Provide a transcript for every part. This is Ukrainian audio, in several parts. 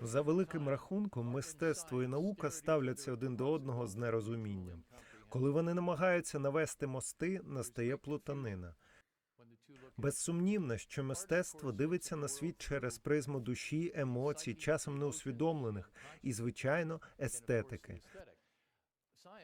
За великим рахунком, мистецтво і наука ставляться один до одного з нерозумінням. Коли вони намагаються навести мости, настає плутанина. Безсумнівно, що мистецтво дивиться на світ через призму душі, емоцій, часом неусвідомлених і, звичайно, естетики.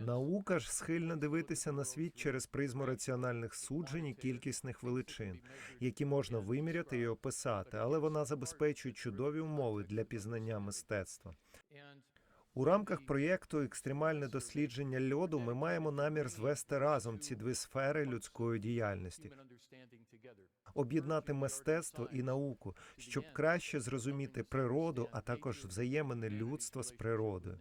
Наука ж схильна дивитися на світ через призму раціональних суджень і кількісних величин, які можна виміряти і описати, але вона забезпечує чудові умови для пізнання мистецтва. У рамках проєкту Екстремальне дослідження льоду ми маємо намір звести разом ці дві сфери людської діяльності, об'єднати мистецтво і науку, щоб краще зрозуміти природу, а також взаємини людства з природою.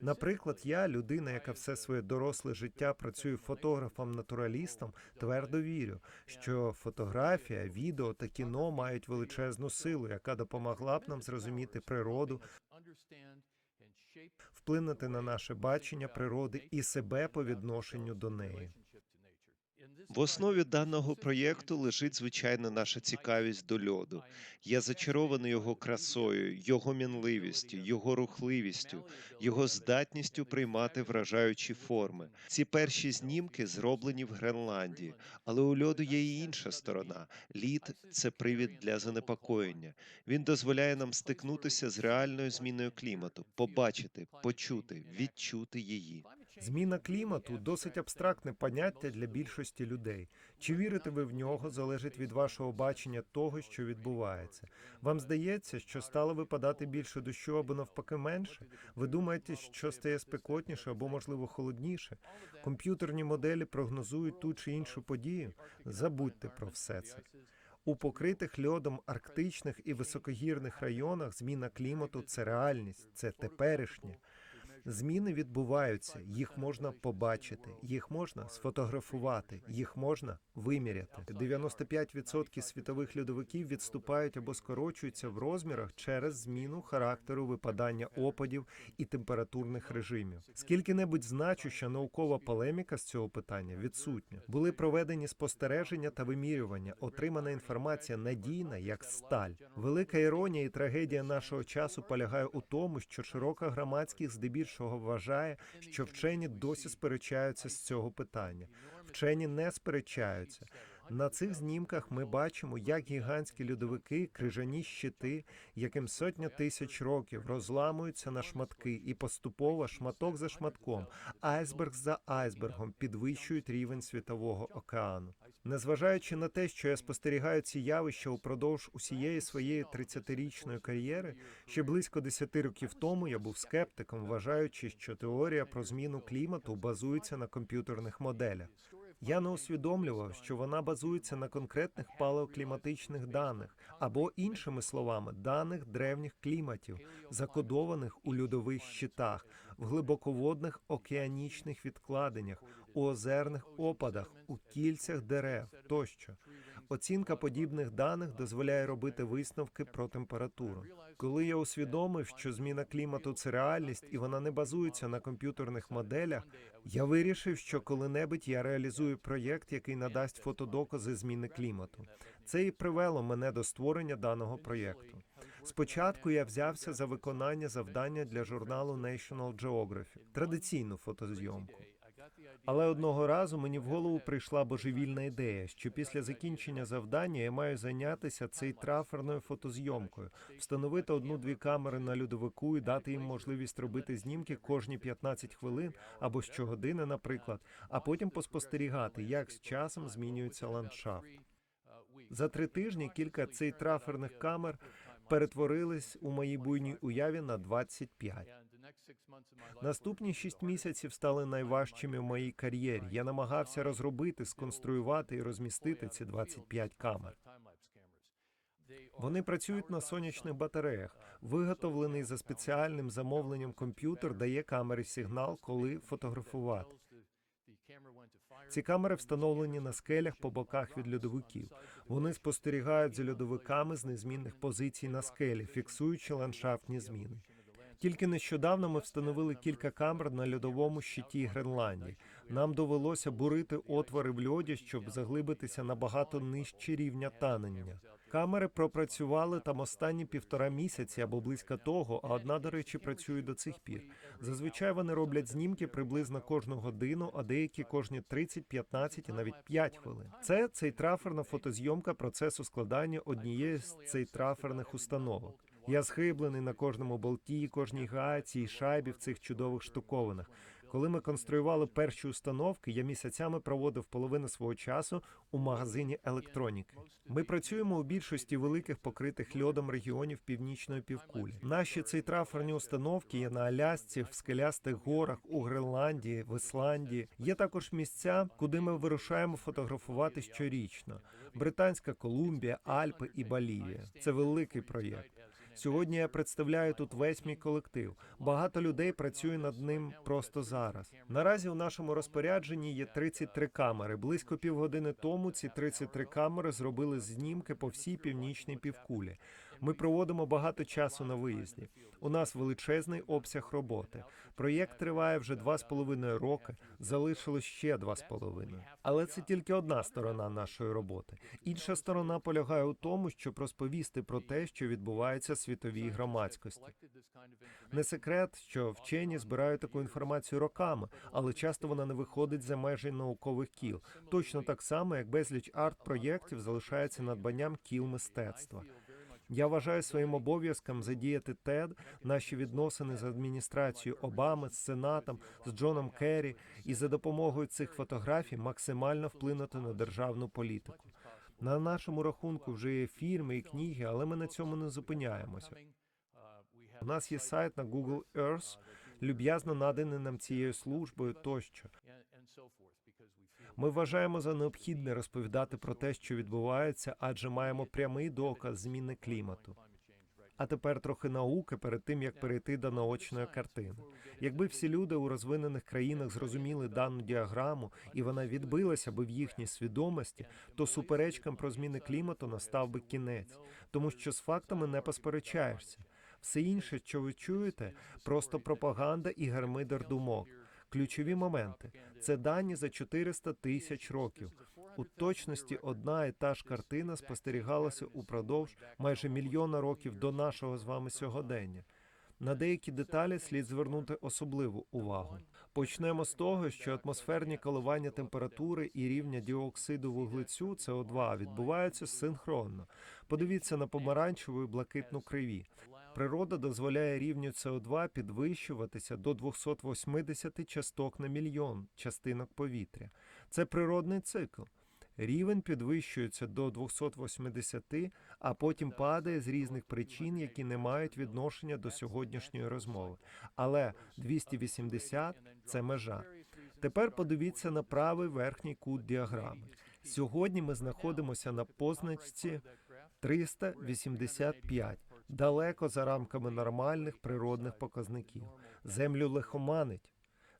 Наприклад, я, людина, яка все своє доросле життя працює фотографом-натуралістом, твердо вірю, що фотографія, відео та кіно мають величезну силу, яка допомогла б нам зрозуміти природу, вплинути на наше бачення природи і себе по відношенню до неї. В основі даного проєкту лежить звичайна наша цікавість до льоду. Я зачарований його красою, його мінливістю, його рухливістю, його здатністю приймати вражаючі форми. Ці перші знімки зроблені в Гренландії, але у льоду є і інша сторона. Лід це привід для занепокоєння. Він дозволяє нам стикнутися з реальною зміною клімату, побачити, почути, відчути її. Зміна клімату досить абстрактне поняття для більшості людей. Чи вірите ви в нього, залежить від вашого бачення того, що відбувається. Вам здається, що стало випадати більше дощу або навпаки менше? Ви думаєте, що стає спекотніше або можливо холодніше? Комп'ютерні моделі прогнозують ту чи іншу подію. Забудьте про все це. У покритих льодом арктичних і високогірних районах зміна клімату це реальність, це теперішнє. Зміни відбуваються, їх можна побачити, їх можна сфотографувати, їх можна виміряти. 95% світових льодовиків відступають або скорочуються в розмірах через зміну характеру випадання опадів і температурних режимів. Скільки-небудь значуща наукова полеміка з цього питання відсутня. Були проведені спостереження та вимірювання. Отримана інформація надійна як сталь. Велика іронія і трагедія нашого часу полягає у тому, що широка громадськість здебільшого вважає, що вчені досі сперечаються з цього питання. Вчені не сперечаються. На цих знімках ми бачимо, як гігантські льодовики, крижані щити, яким сотня тисяч років розламуються на шматки і поступово, шматок за шматком, айсберг за айсбергом підвищують рівень світового океану. Незважаючи на те, що я спостерігаю ці явища упродовж усієї своєї 30-річної кар'єри, ще близько 10 років тому я був скептиком, вважаючи, що теорія про зміну клімату базується на комп'ютерних моделях. Я не усвідомлював, що вона базується на конкретних палеокліматичних даних або, іншими словами, даних древніх кліматів, закодованих у льодових щитах, в глибоководних океанічних відкладеннях, у озерних опадах, у кільцях дерев тощо. Оцінка подібних даних дозволяє робити висновки про температуру. Коли я усвідомив, що зміна клімату це реальність і вона не базується на комп'ютерних моделях, я вирішив, що коли-небудь я реалізую проєкт, який надасть фотодокази зміни клімату. Це і привело мене до створення даного проєкту. Спочатку я взявся за виконання завдання для журналу National Geographic, традиційну фотозйомку. Але одного разу мені в голову прийшла божевільна ідея, що після закінчення завдання я маю зайнятися цей траферною фотозйомкою, встановити одну-дві камери на льодовику і дати їм можливість робити знімки кожні 15 хвилин або щогодини, наприклад, а потім поспостерігати, як з часом змінюється ландшафт. За три тижні кілька цей траферних камер перетворились у моїй буйній уяві на 25. Наступні шість місяців стали найважчими в моїй кар'єрі. Я намагався розробити, сконструювати і розмістити ці 25 камер. Вони працюють на сонячних батареях. Виготовлений за спеціальним замовленням комп'ютер дає камері сигнал, коли фотографувати. Ці камери встановлені на скелях по боках від льодовиків. Вони спостерігають за льодовиками з незмінних позицій на скелі, фіксуючи ландшафтні зміни. Тільки нещодавно ми встановили кілька камер на льодовому щиті Гренландії. Нам довелося бурити отвори в льоді, щоб заглибитися набагато нижче рівня танення. Камери пропрацювали там останні півтора місяці або близько того, а одна, до речі, працює до цих пір. Зазвичай вони роблять знімки приблизно кожну годину, а деякі кожні 30, 15 і навіть 5 хвилин. Це цейтраферна фотозйомка процесу складання однієї з цейтраферних установок. Я схиблений на кожному болті, кожній гайці і шайбі в цих чудових штуковинах. Коли ми конструювали перші установки, я місяцями проводив половину свого часу у магазині електроніки. Ми працюємо у більшості великих покритих льодом регіонів північної півкулі. Наші цейтраферні установки є на Алясці, в скелястих горах, у Гренландії, в Ісландії. Є також місця, куди ми вирушаємо фотографувати щорічно: Британська Колумбія, Альпи і Болівія. Це великий проєкт. Сьогодні я представляю тут весь мій колектив. Багато людей працює над ним просто зараз. Наразі у нашому розпорядженні є 33 камери. Близько півгодини тому ці 33 камери зробили знімки по всій північній півкулі. Ми проводимо багато часу на виїзді. У нас величезний обсяг роботи. Проєкт триває вже два з половиною роки. Залишилось ще два з половиною. Але це тільки одна сторона нашої роботи. Інша сторона полягає у тому, щоб розповісти про те, що відбувається в світовій громадськості. Не секрет, що вчені збирають таку інформацію роками, але часто вона не виходить за межі наукових кіл. Точно так само, як безліч арт-проєктів залишається надбанням кіл мистецтва. Я вважаю своїм обов'язком задіяти ТЕД, наші відносини з адміністрацією Обами, з Сенатом, з Джоном Керрі, і за допомогою цих фотографій максимально вплинути на державну політику. На нашому рахунку вже є фільми і книги, але ми на цьому не зупиняємося. У нас є сайт на Google Earth, люб'язно наданий нам цією службою тощо. Ми вважаємо за необхідне розповідати про те, що відбувається, адже маємо прямий доказ зміни клімату. А тепер трохи науки перед тим як перейти до наочної картини. Якби всі люди у розвинених країнах зрозуміли дану діаграму і вона відбилася би в їхній свідомості, то суперечкам про зміни клімату настав би кінець, тому що з фактами не посперечаєшся. Все інше, що ви чуєте, просто пропаганда і гармидер думок. Ключові моменти це дані за 400 тисяч років. У точності одна і та ж картина спостерігалася упродовж майже мільйона років до нашого з вами сьогодення. На деякі деталі слід звернути особливу увагу. Почнемо з того, що атмосферні коливання температури і рівня діоксиду вуглецю СО2 відбуваються синхронно. Подивіться на помаранчеву і блакитну криві. Природа дозволяє рівню СО2 підвищуватися до 280 часток на мільйон частинок повітря. Це природний цикл. Рівень підвищується до 280, а потім падає з різних причин, які не мають відношення до сьогоднішньої розмови. Але 280 – це межа. Тепер подивіться на правий верхній кут діаграми. Сьогодні ми знаходимося на позначці 385, далеко за рамками нормальних природних показників. Землю лихоманить.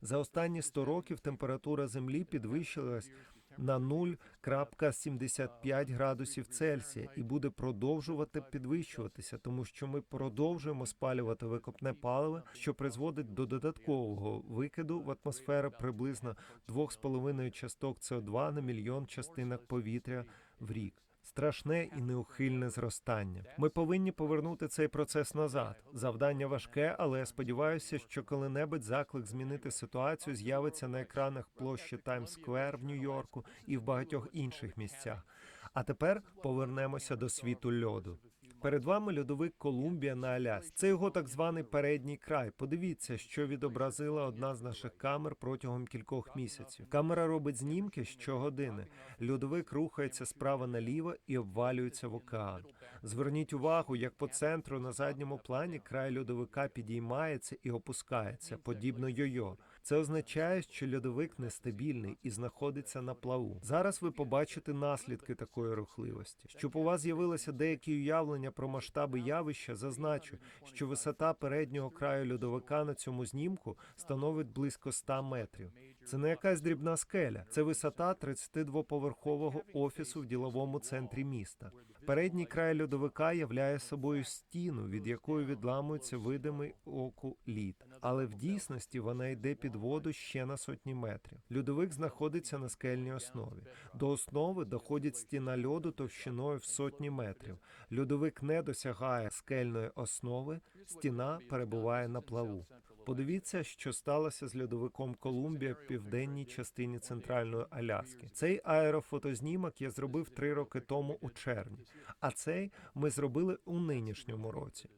За останні 100 років температура Землі підвищилась на 0,75 градусів Цельсія і буде продовжувати підвищуватися, тому що ми продовжуємо спалювати викопне паливо, що призводить до додаткового викиду в атмосферу приблизно 2,5 часток СО2 на мільйон частинок повітря в рік. Страшне і неухильне зростання. Ми повинні повернути цей процес назад. Завдання важке, але сподіваюся, що коли-небудь заклик змінити ситуацію з'явиться на екранах площі Таймс-сквер в Нью-Йорку і в багатьох інших місцях. А тепер повернемося до світу льоду. Перед вами льодовик Колумбія на Алясці. Це його так званий передній край. Подивіться, що відобразила одна з наших камер протягом кількох місяців. Камера робить знімки щогодини. Льодовик рухається справа наліво і обвалюється в океан. Зверніть увагу, як по центру на задньому плані край льодовика підіймається і опускається, подібно йо-йо. Це означає, що льодовик нестабільний і знаходиться на плаву. Зараз ви побачите наслідки такої рухливості. Щоб у вас з'явилося деякі уявлення про масштаби явища, зазначу, що висота переднього краю льодовика на цьому знімку становить близько 100 метрів. Це не якась дрібна скеля, це висота 32-поверхового офісу в діловому центрі міста. Передній край льодовика являє собою стіну, від якої відламується видимий оку лід. Але в дійсності вона йде під воду ще на сотні метрів. Льодовик знаходиться на скельній основі. До основи доходить стіна льоду товщиною в сотні метрів. Льодовик не досягає скельної основи, стіна перебуває на плаву. Подивіться, що сталося з льодовиком Колумбія в південній частині центральної Аляски. Цей аерофотознімок я зробив три роки тому у червні, а цей ми зробили у нинішньому році.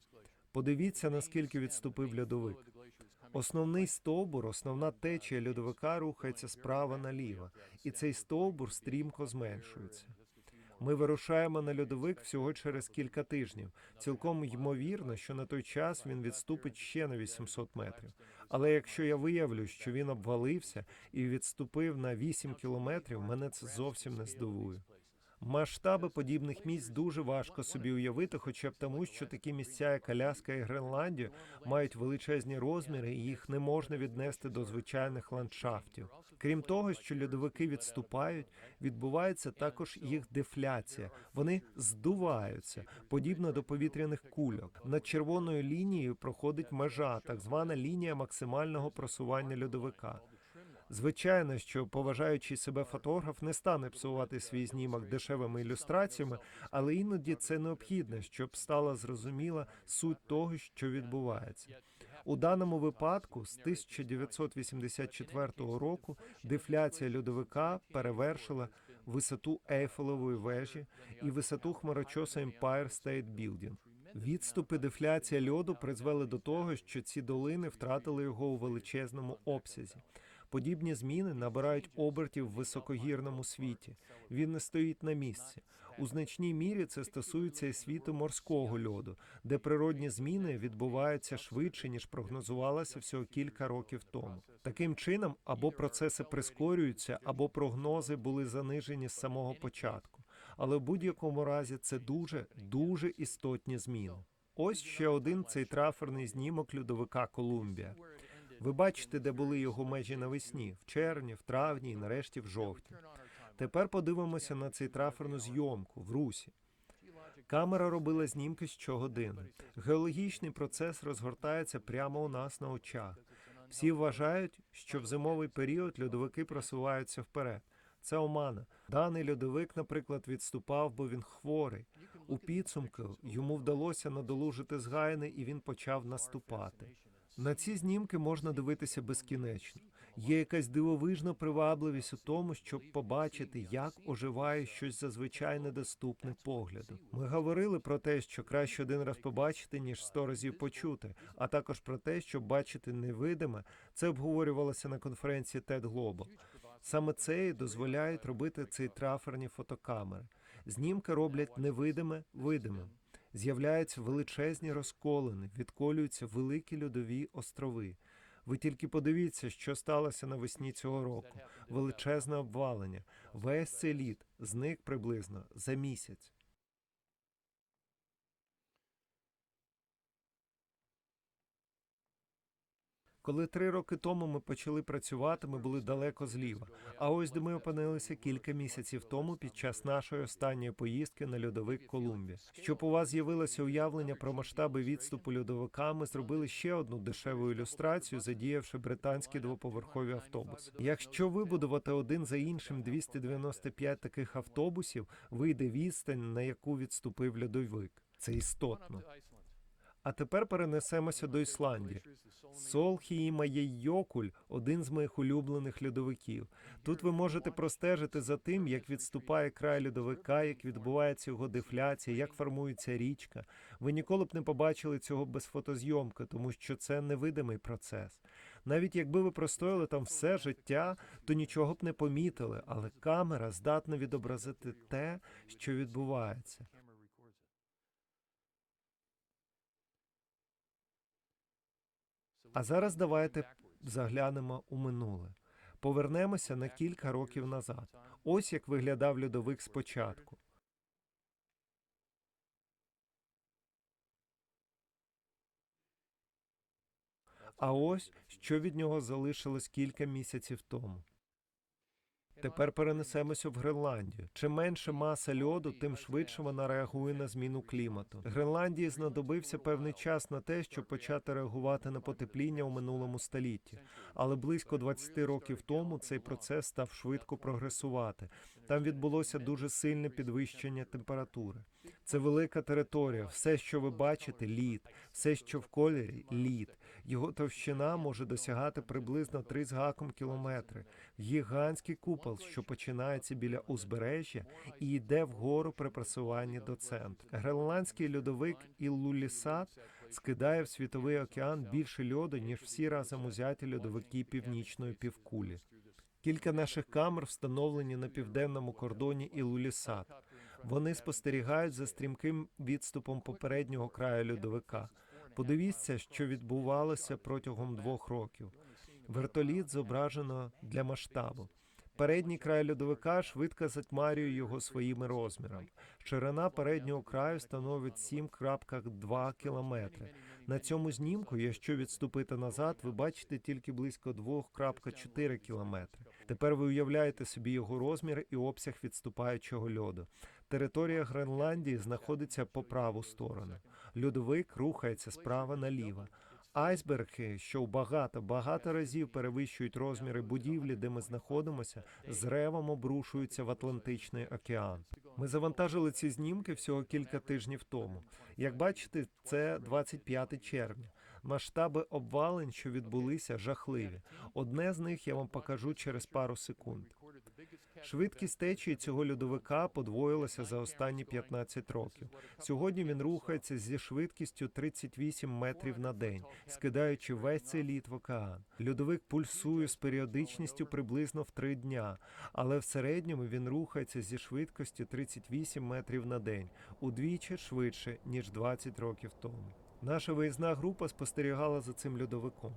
Подивіться, наскільки відступив льодовик. Основний стовбур, основна течія льодовика рухається справа наліво, і цей стовбур стрімко зменшується. Ми вирушаємо на льодовик всього через кілька тижнів. Цілком ймовірно, що на той час він відступить ще на 800 метрів. Але якщо я виявлю, що він обвалився і відступив на 8 кілометрів, мене це зовсім не здивує. Масштаби подібних місць дуже важко собі уявити, хоча б тому, що такі місця, як Аляска і Гренландія, мають величезні розміри, і їх не можна віднести до звичайних ландшафтів. Крім того, що льодовики відступають, відбувається також їх дефляція. Вони здуваються, подібно до повітряних кульок. Над червоною лінією проходить межа, так звана лінія максимального просування льодовика. Звичайно, що поважаючий себе фотограф не стане псувати свій знімок дешевими ілюстраціями, але іноді це необхідно, щоб стала зрозуміла суть того, що відбувається. У даному випадку з 1984 року дефляція льодовика перевершила висоту Ейфелевої вежі і висоту хмарочоса Empire State Building. Відступи дефляція льоду призвели до того, що ці долини втратили його у величезному обсязі. Подібні зміни набирають обертів в високогірному світі. Він не стоїть на місці. У значній мірі це стосується і світу морського льоду, де природні зміни відбуваються швидше ніж прогнозувалося всього кілька років тому. Таким чином, або процеси прискорюються, або прогнози були занижені з самого початку. Але в будь-якому разі це дуже дуже істотні зміни. Ось ще один цей траферний знімок льодовика Колумбія. Ви бачите, де були його межі навесні, в червні, в травні і нарешті в жовтні. Тепер подивимося на цей траферну зйомку в русі. Камера робила знімки щогодини. Геологічний процес розгортається прямо у нас на очах. Всі вважають, що в зимовий період льодовики просуваються вперед. Це омана. Даний льодовик, наприклад, відступав, бо він хворий. У підсумку йому вдалося надолужити згайни, і він почав наступати. На ці знімки можна дивитися безкінечно. Є якась дивовижна привабливість у тому, щоб побачити, як оживає щось зазвичай недоступне погляду. Ми говорили про те, що краще один раз побачити, ніж сто разів почути, а також про те, щоб бачити невидиме. Це обговорювалося на конференції TED Global. Саме це і дозволяють робити ці траферні фотокамери. Знімки роблять невидиме видимим. З'являються величезні розколини, відколюються великі льодові острови. Ви тільки подивіться, що сталося навесні цього року. Величезне обвалення. Весь цей лід зник приблизно за місяць. Коли три роки тому ми почали працювати, ми були далеко зліва. А ось де ми опинилися кілька місяців тому під час нашої останньої поїздки на льодовик Колумбія. Щоб у вас з'явилося уявлення про масштаби відступу льодовика, ми зробили ще одну дешеву ілюстрацію, задіявши британські двоповерхові автобуси. Якщо вибудувати один за іншим 295 таких автобусів, вийде відстань, на яку відступив льодовик. Це істотно. А тепер перенесемося до Ісландії. Солхіїмаєйокуль – один з моїх улюблених льодовиків. Тут ви можете простежити за тим, як відступає край льодовика, як відбувається його дефляція, як формується річка. Ви ніколи б не побачили цього без фотозйомки, тому що це невидимий процес. Навіть якби ви простояли там все життя, то нічого б не помітили, але камера здатна відобразити те, що відбувається. А зараз давайте заглянемо у минуле. Повернемося на кілька років назад. Ось як виглядав льодовик спочатку. А ось що від нього залишилось кілька місяців тому. Тепер перенесемося в Гренландію. Чим менше маса льоду, тим швидше вона реагує на зміну клімату. Гренландії знадобився певний час на те, щоб почати реагувати на потепління у минулому столітті. Але близько 20 років тому цей процес став швидко прогресувати. Там відбулося дуже сильне підвищення температури. Це велика територія. Все, що ви бачите, лід, все, що в кольорі, лід. Його товщина може досягати приблизно 3 з гаком кілометри. Гігантський купол, що починається біля узбережжя і йде вгору при просуванні до центру. Гренландський льодовик Іллулісат скидає в світовий океан більше льоду, ніж всі разом узяті льодовики північної півкулі. Кілька наших камер встановлені на південному кордоні Ілулісат. Вони спостерігають за стрімким відступом попереднього краю льодовика. Подивіться, що відбувалося протягом двох років. Вертоліт зображено для масштабу. Передній край льодовика швидко затьмарює його своїми розмірами. Ширина переднього краю становить 7,2 кілометри. На цьому знімку, якщо відступити назад, ви бачите тільки близько 2,4 кілометри. Тепер ви уявляєте собі його розмір і обсяг відступаючого льоду. Територія Гренландії знаходиться по праву сторону. Льодовик рухається справа наліво. Айсберги, що багато багато разів перевищують розміри будівлі, де ми знаходимося, з ревом обрушуються в Атлантичний океан. Ми завантажили ці знімки всього кілька тижнів тому. Як бачите, це 25 червня. Масштаби обвалень, що відбулися, жахливі. Одне з них я вам покажу через пару секунд. Швидкість течії цього льодовика подвоїлася за останні 15 років. Сьогодні він рухається зі швидкістю 38 метрів на день, скидаючи весь цей лід в океан. Льодовик пульсує з періодичністю приблизно в три дня, але в середньому він рухається зі швидкістю 38 метрів на день, удвічі швидше ніж 20 років тому. Наша виїзна група спостерігала за цим льодовиком.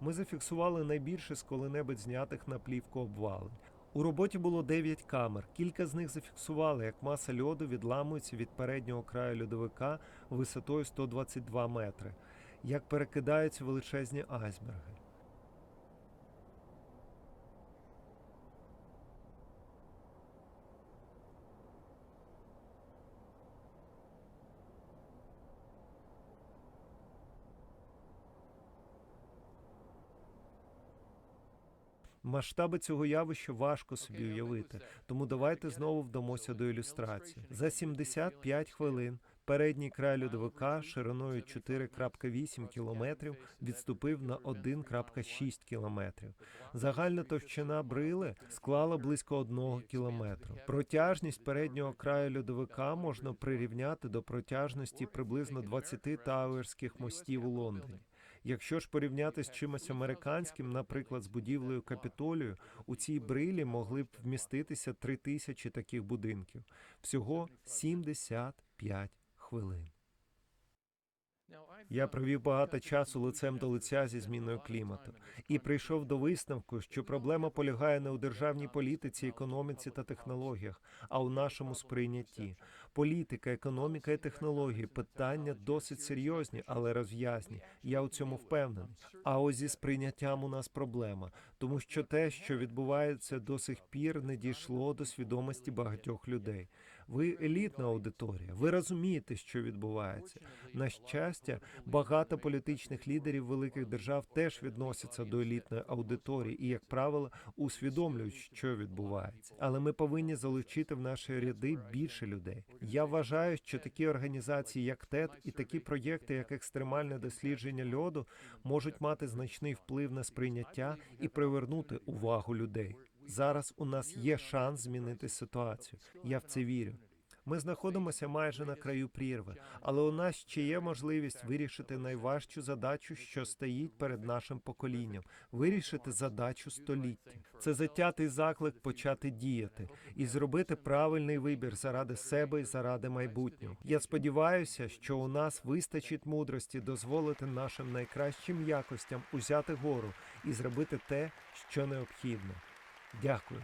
Ми зафіксували найбільше з коли-небудь знятих на плівку обвалень. У роботі було 9 камер. Кілька з них зафіксували, як маса льоду відламується від переднього краю льодовика висотою 122 метри, як перекидаються величезні айсберги. Масштаби цього явища важко собі уявити, тому давайте знову вдамося до ілюстрації. За 75 хвилин передній край льодовика шириною 4,8 кілометрів відступив на 1,6 кілометрів. Загальна товщина брили склала близько 1 кілометру. Протяжність переднього краю льодовика можна прирівняти до протяжності приблизно 20 тауерських мостів у Лондоні. Якщо ж порівняти з чимось американським, наприклад, з будівлею Капітолію, у цій брилі могли б вміститися три тисячі таких будинків. Всього 75 хвилин. Я провів багато часу лицем до лиця зі зміною клімату і прийшов до висновку, що проблема полягає не у державній політиці, економіці та технологіях, а у нашому сприйнятті. Політика, економіка і технології питання досить серйозні, але розв'язні. Я у цьому впевнений. А ось зі сприйняттям у нас проблема, тому що те, що відбувається до сих пір, не дійшло до свідомості багатьох людей. Ви елітна аудиторія. Ви розумієте, що відбувається. На щастя, багато політичних лідерів великих держав теж відносяться до елітної аудиторії і, як правило, усвідомлюють, що відбувається. Але ми повинні залучити в наші ряди більше людей. Я вважаю, що такі організації, як ТЕД, і такі проєкти, як екстремальне дослідження льоду, можуть мати значний вплив на сприйняття і привернути увагу людей. Зараз у нас є шанс змінити ситуацію. Я в це вірю. Ми знаходимося майже на краю прірви, але у нас ще є можливість вирішити найважчу задачу, що стоїть перед нашим поколінням вирішити задачу століття. Це затятий заклик почати діяти і зробити правильний вибір заради себе і заради майбутнього. Я сподіваюся, що у нас вистачить мудрості дозволити нашим найкращим якостям узяти гору і зробити те, що необхідно. Дякую.